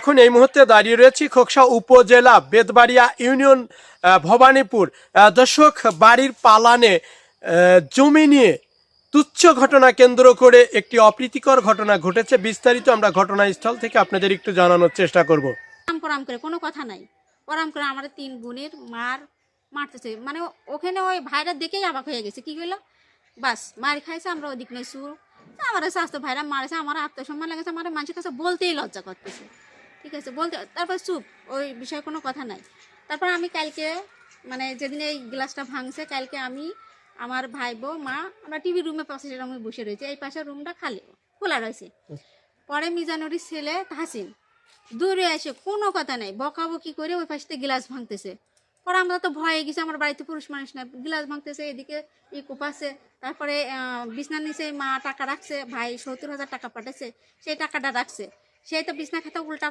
এখন এই মুহূর্তে দাঁড়িয়ে রয়েছি খোকসা উপজেলা বেদবাড়িয়া ইউনিয়ন ভবানীপুর। দর্শক, বাড়ির পালানে জমি নিয়ে তুচ্ছ ঘটনা কেন্দ্র করে একটি অপ্রীতিকর ঘটনা ঘটেছে। বিস্তারিত আমরা ঘটনাস্থল থেকে আপনাদের একটু জানানোর চেষ্টা করব। করাম করে, কোনো কথা নাই। ওরাম করে আমার তিন বোনের মার মারতেছে। মানে ওখানে ওই ভাইরা দেখেই অবাক হয়ে গেছে। কি হলো বাস, মার খাইছে, আমরা ওদিক নয় সুর। আমার স্বাস্থ্য ভাইরা মারেছে, আমার আত্মসম্মান লেগেছে, আমার মানুষের কাছে বলতেই লজ্জা করতেছে। ঠিক আছে, বলতে, তারপর চুপ, ওই বিষয়ে কোনো কথা নাই। তারপর আমি কালকে মানে যেদিন এই গ্লাসটা ভাঙছে, কালকে আমি, আমার ভাই বউ মা, আমরা টিভি রুমে পাশে রুমে বসে রয়েছে, এই পাশের রুমটা খালি, খোলা রয়েছে। পরে মিজানুরির ছেলে, তাহসিন, দূরে এসে কোনো কথা নেই, বকাবকি করে ওই পাশে গ্লাস ভাঙতেছে। পরে আমরা তো ভয়ে গেছি, আমার বাড়িতে পুরুষ মানুষ না গ্লাস ভাঙতেছে, এদিকে ই কোপাচ্ছে তারপরে বিছনার নিচে মা টাকা রাখছে, ভাই সত্তর হাজার টাকা পাঠাচ্ছে, সেই টাকাটা রাখছে। সেই তো বিছনা খেতে উল্টা